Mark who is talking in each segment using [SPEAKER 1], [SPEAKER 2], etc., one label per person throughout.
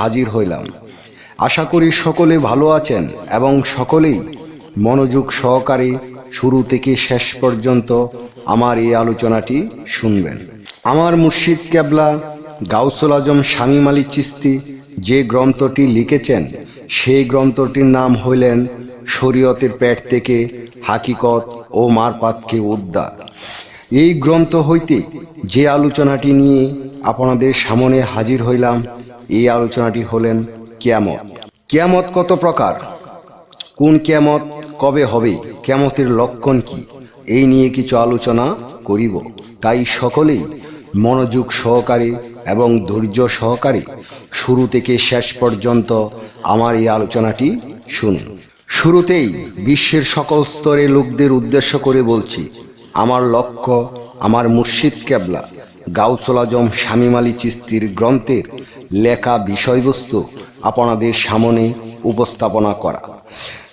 [SPEAKER 1] হাজির হইলাম। আশা করি সকলে ভালো আছেন এবং সকলেই মনোযোগ সহকারে শুরু থেকে শেষ পর্যন্ত আমার এই আলোচনাটি শুনবেন। আমার মুর্শিদ কেবলা গাউসুল আজম শামীম আলী চিস্তি যে গ্রন্থটি লিখেছেন, সেই গ্রন্থটির নাম হইলেন শরীয়তের পেট থেকে হাকিকত ও মারপাতকে উদ্ধার। এই গ্রন্থ হইতে যে আলোচনাটি নিয়ে আপনাদের সামনে হাজির হইলাম এই আলোচনাটি হলেন কিয়ামত। কিয়ামত কত প্রকার? কোন কিয়ামত কবে হবে? কিয়ামতের লক্ষণ কি? এই নিয়ে কিছু আলোচনা করিব। তাই সকলেই মনোযোগ সহকারে এবং ধৈর্য সহকারে শুরু থেকে শেষ পর্যন্ত আমার এই আলোচনাটি শুনুন। শুরুতেই বিশ্বের সকল স্তরে লোকদের উদ্দেশ্য করে বলছি, আমার লক্ষ্য, আমার মুর্শিদ কেবলা, গাউসুল আজম শামীম আলী চিস্তির গ্রন্থের লেখা বিষয়বস্তু আপনাদের সামনে উপস্থাপনা করা।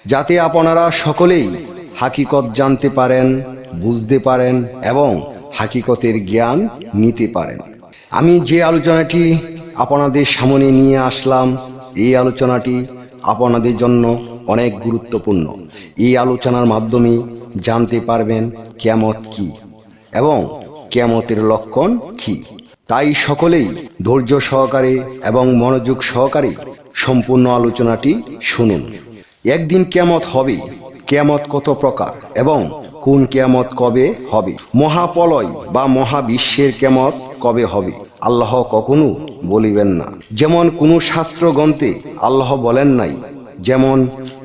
[SPEAKER 1] যাতে আপনারা সকলেই হাকিকত জানতে পারেন, বুঝতে পারেন এবং হাকিকতের জ্ঞান নিতে পারেন। আমি যে আলোচনাটি আপনাদের সামনে নিয়ে আসলাম, এই আলোচনাটি আপনাদের জন্য অনেক গুরুত্বপূর্ণ। এই আলোচনার মাধ্যমে জানতে পারবেন কেমত কি এবং কেমতের লক্ষণ কি। তাই সকলেই ধৈর্য সহকারে এবং মনোযোগ সহকারে সম্পূর্ণ আলোচনাটি শুনুন। একদিন কেমত হবে কেমত কত প্রকার এবং কোন কেমত কবে হবে? মহাপলয় বা মহাবিশ্বের কেমত কবে হবে? আল্লাহ কখনো বলিবেন না। যেমন কোনো শাস্ত্র গ্রন্থে আল্লাহ বলেন নাই, যেমন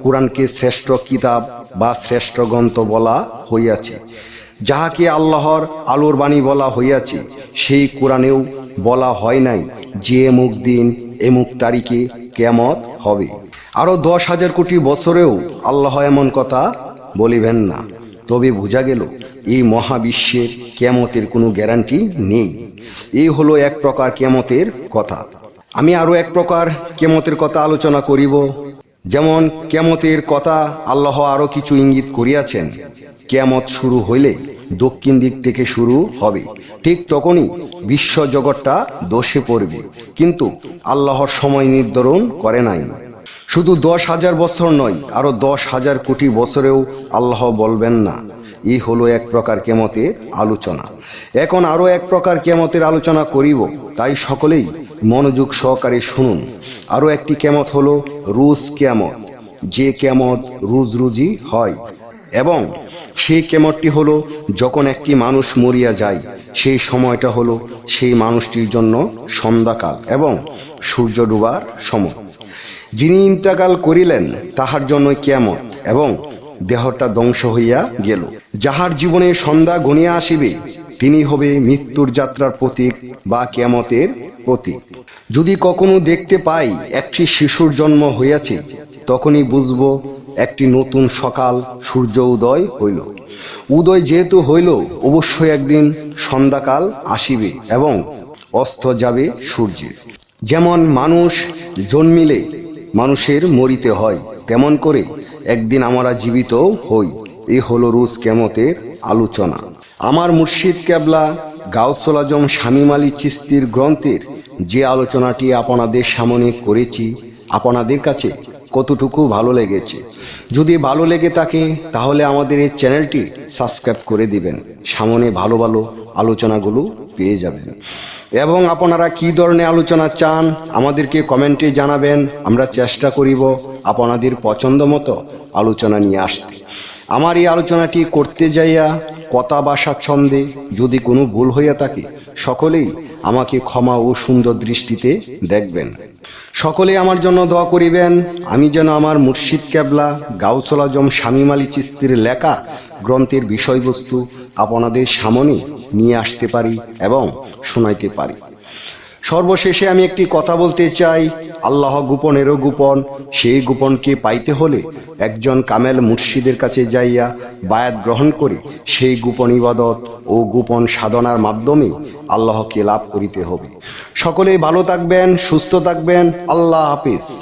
[SPEAKER 1] কোরআনকে শ্রেষ্ঠ কিতাব বা শ্রেষ্ঠ গ্রন্থ বলা হইয়াছে। যাহাকে আল্লাহর আলোর বাণী বলা হইয়াছে, সেই কোরআনেও বলা হয় নাই যে এমুক দিন, এমুক তারিখে কেমত হবে। আরও দশ হাজার কোটি বছরেও আল্লাহ এমন কথা বলিবেন না। তবে বোঝা গেল, এই মহাবিশ্বের কেমতের কোনো গ্যারান্টি নেই। এই হলো এক প্রকার কেমতের কথা। আমি আরও এক প্রকার কেমতের কথা আলোচনা করিব। যেমন কেমতের কথা আল্লাহ আরও কিছু ইঙ্গিত করিয়াছেন। কেয়ামত শুরু হইলে দক্ষিণ দিক থেকে শুরু হবে। ঠিক তখনই বিশ্ব জগৎটা দোষে পড়বে। কিন্তু আল্লাহর সময় নির্ধারণ করে নাই। শুধু দশ হাজার বছর নয় আরও দশ হাজার কোটি বছরেও আল্লাহ বলবেন না। এই হলো এক প্রকার কেমতের আলোচনা। এখন আরও এক প্রকার কেমতের আলোচনা করিব। তাই সকলেই মনোযোগ সহকারে শুনুন। আরও একটি কেমত হলো রুজ কেমত। যে কেমত রুজ রুজি হয় এবং সেই কেমতটি হলো যখন একটি মানুষ মরিয়া যায়, সেই সময়টা হলো সেই মানুষটির জন্য সন্ধ্যাকাল এবং সূর্য ডুবার সময়। যিনি ইন্তেকাল করিলেন, তাহার জন্য কেমত এবং দেহটা ধ্বংস হইয়া গেল। যাহার জীবনে সন্ধ্যা ঘনিয়া আসিবে, তিনি হবে মৃত্যুর যাত্রার প্রতীক বা কেমতের প্রতীক। যদি কখনো দেখতে পাই একটি শিশুর জন্ম হইয়াছে, তখনই বুঝব একটি নতুন সকাল সূর্য উদয় হইল। উদয় যেহেতু হইল, অবশ্যই একদিন সন্ধ্যাকাল আসিবে এবং অস্ত যাবে সূর্যের। যেমন মানুষ জন্মিলে মানুষের মরিতে হয়, তেমন করে একদিন আমরা জীবিত হই। এ হলো রুজ কেমতের আলোচনা। আমার মুর্শিদ কেবলা গাউসুল আজম শামীম আলী চিস্তির গ্রন্থের যে আলোচনাটি আপনাদের সামনে করেছি, আপনাদের কাছে কতটুকু ভালো লেগেছে। যদি ভালো লেগে থাকে, তাহলে আমাদের এই চ্যানেলটি সাবস্ক্রাইব করে দিবেন। সামনে ভালো ভালো আলোচনাগুলো পেয়ে যাবেন। এবং আপনারা কি ধরনের আলোচনা চান, আমাদেরকে কমেন্টে জানাবেন। আমরা চেষ্টা করিব আপনাদের পছন্দ মতো আলোচনা নিয়ে আসতে। আমার এই আলোচনাটি করতে যাইয়া কথা বা স্বাচ্ছন্দ্যে যদি কোনো ভুল হইয়া থাকে, সকলেই আমাকে ক্ষমা ও সুন্দর দৃষ্টিতে দেখবেন। সকলে আমার জন্য দোয়া করিবেন। আমি যেন আমার মুর্শিদ কেবলা, গাউসল আজম শামীম চিস্তির লেখা গ্রন্থের বিষয়বস্তু আপনাদের সামনে নিয়ে আসতে পারি এবং শোনাইতে পারি। সর্বশেষে আমি একটি কথা বলতে চাই। আল্লাহ গোপনেরও গোপন। সেই গোপনকে পাইতে হলে একজন কামেল মুর্শিদের কাছে যাইয়া বায়াত গ্রহণ করে। সেই গোপন ইবাদত ও গোপন সাধনার মাধ্যমে আল্লাহকে লাভ করিতে হবে। সকলেই ভালো থাকবেন, সুস্থ থাকবেন। আল্লাহ হাফিজ।